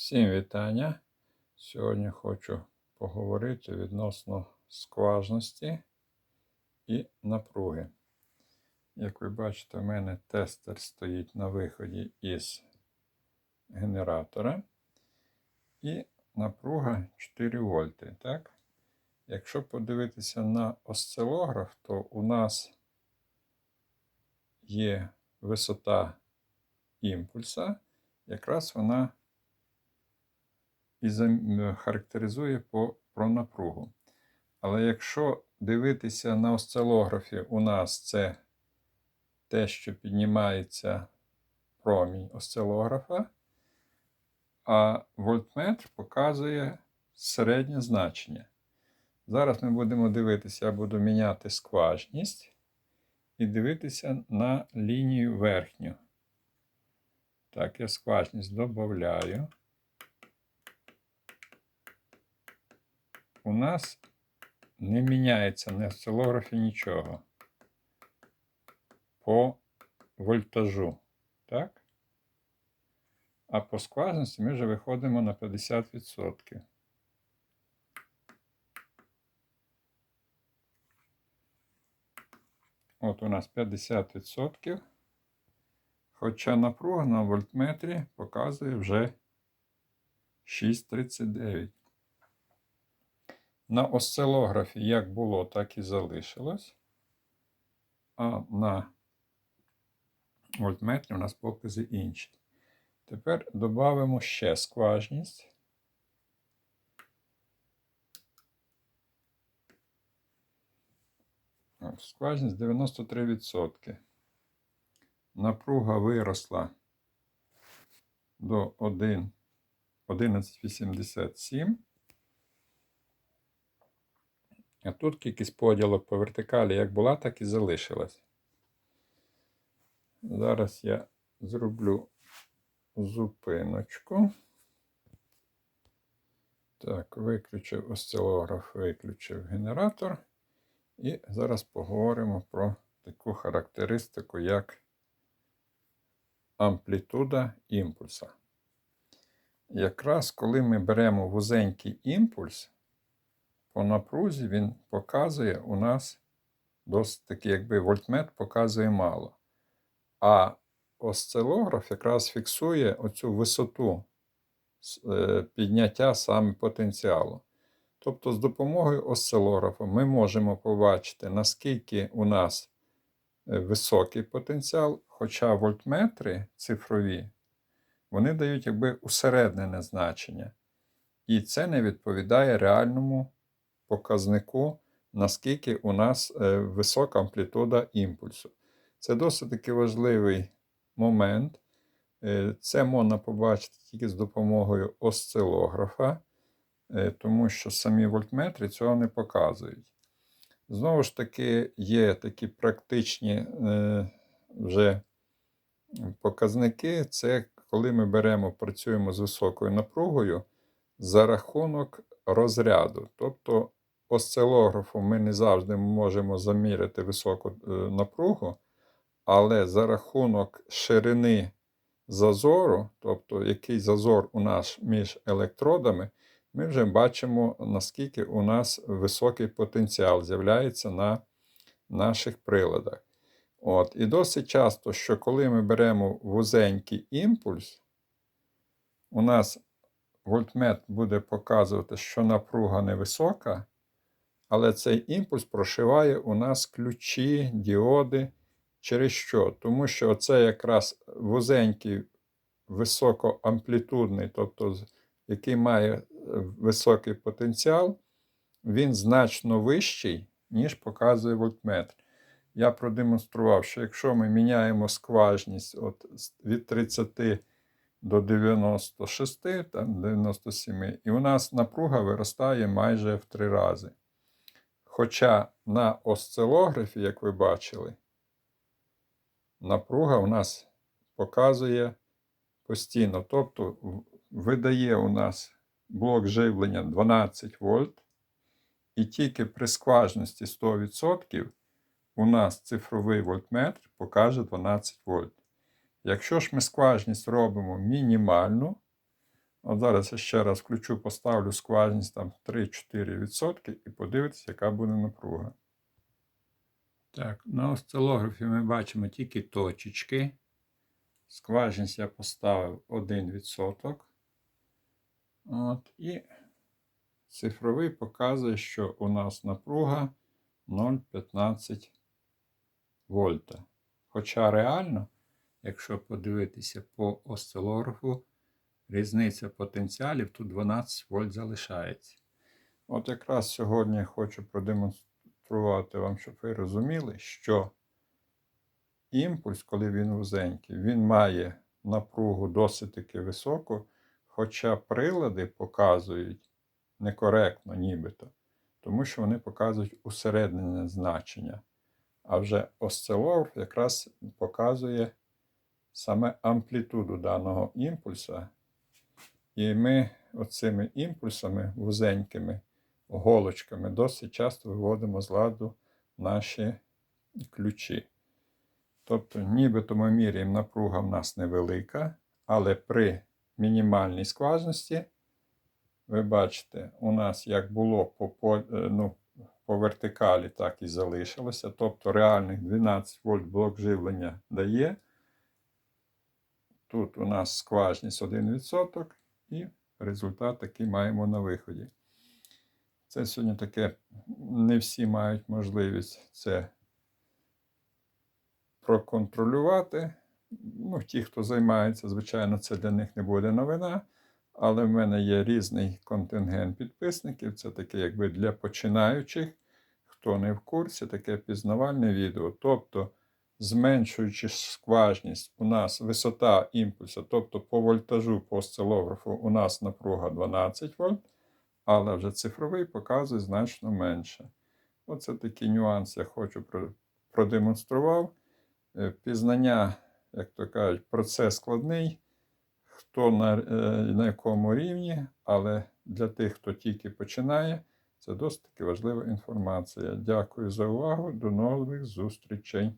Всім вітання. Сьогодні хочу поговорити відносно скважності і напруги. Як ви бачите, у мене тестер стоїть на виході із генератора. І напруга 4 вольти. Так? Якщо подивитися на осцилограф, то у нас є висота імпульса, якраз вона і характеризує по, напругу. Але якщо дивитися на осцилографі, у нас це те, що піднімається промінь осцилографа, а вольтметр показує середнє значення. Зараз ми будемо дивитися, я буду міняти скважність і дивитися на лінію верхню. Так, я скважність додаю. У нас не міняється на осцилографі нічого по вольтажу. Так? А по скважності ми вже виходимо на 50%. От у нас 50%. Хоча напруга на вольтметрі показує вже 6,39. На осцилографі як було, так і залишилось. А на вольтметрі у нас покази інші. Тепер додамо ще скважність. Скважність 93%. Напруга виросла до 1, 11,87. А тут кількість поділок по вертикалі як була, так і залишилась. Зараз я зроблю зупиночку. Так, виключив осцилограф, виключив генератор. І зараз поговоримо про таку характеристику, як амплітуда імпульса. Якраз коли ми беремо вузенький імпульс, по напрузі він показує у нас досить такий, якби вольтмет показує мало. А осцилограф якраз фіксує оцю висоту е, підняття саме потенціалу. Тобто, з допомогою осцилографа ми можемо побачити, наскільки у нас е, високий потенціал, хоча вольтметри цифрові, вони дають якби усереднене значення. І це не відповідає реальному показнику, наскільки у нас е, висока амплітуда імпульсу. Це досить таки важливий момент. Е, Це можна побачити тільки з допомогою осцилографа, е, тому що самі вольтметри цього не показують. Знову ж таки, є такі практичні вже показники. Це коли ми беремо, працюємо з високою напругою за рахунок розряду. Тобто осцилографом ми не завжди можемо заміряти високу е, напругу, але за рахунок ширини зазору, тобто який зазор у нас між електродами, ми вже бачимо, наскільки у нас високий потенціал з'являється на наших приладах. От. І досить часто, що коли ми беремо вузенький імпульс, у нас вольтмет буде показувати, що напруга невисока, але цей імпульс прошиває у нас ключі, діоди. Через що? Тому що це якраз вузенький високоамплітудний, тобто який має е, високий потенціал, він значно вищий, ніж показує вольтметр. Я продемонстрував, що якщо ми міняємо скважність от від 30 до 96, там 97, і у нас напруга виростає майже в три рази. Хоча на осцилографі, як ви бачили, напруга у нас показує постійно. Тобто видає у нас блок живлення 12 вольт, і тільки при скважності 100% у нас цифровий вольтметр покаже 12 вольт. Якщо ж ми скважність робимо мінімальну, От зараз я ще раз включу, поставлю скважність там 3-4% і подивитися, яка буде напруга. Так, на осцилографі ми бачимо тільки точечки. Скважність я поставив 1%. От, і цифровий показує, що у нас напруга 0,15 вольта. Хоча реально, якщо подивитися по осцилографу, різниця потенціалів тут 12 вольт залишається. От якраз сьогодні я хочу продемонструвати вам, щоб ви розуміли, що імпульс, коли він вузенький, він має напругу досить таки високу, хоча прилади показують некоректно, нібито, тому що вони показують усереднене значення. А вже осцилограф якраз показує саме амплітуду даного імпульса. І ми оцими імпульсами вузенькими голочками досить часто виводимо з ладу наші ключі. Тобто, нібито ми міряємо, напруга в нас невелика, але при мінімальній скважності, ви бачите, у нас як було по, е, ну, по вертикалі, так і залишилося. Тобто реальних 12 вольт блок живлення дає. Тут у нас скважність 1% і результат такий маємо на виході. Це сьогодні таке, не всі мають можливість це проконтролювати. Ну, ті, хто займається, звичайно, це для них не буде новина. Але в мене є різний контингент підписників. Це таке, якби для починаючих, хто не в курсі, таке пізнавальне відео. Тобто, зменшуючи скважність, у нас висота імпульсу, тобто по вольтажу по осцилографу у нас напруга 12 вольт, але вже цифровий показує значно менше. Оце такий нюанс я хочу продемонстрував. Е, Пізнання, як то кажуть, процес складний, хто на, е, на якому рівні, але для тих, хто тільки починає, це досить таки важлива інформація. Дякую за увагу. До нових зустрічей.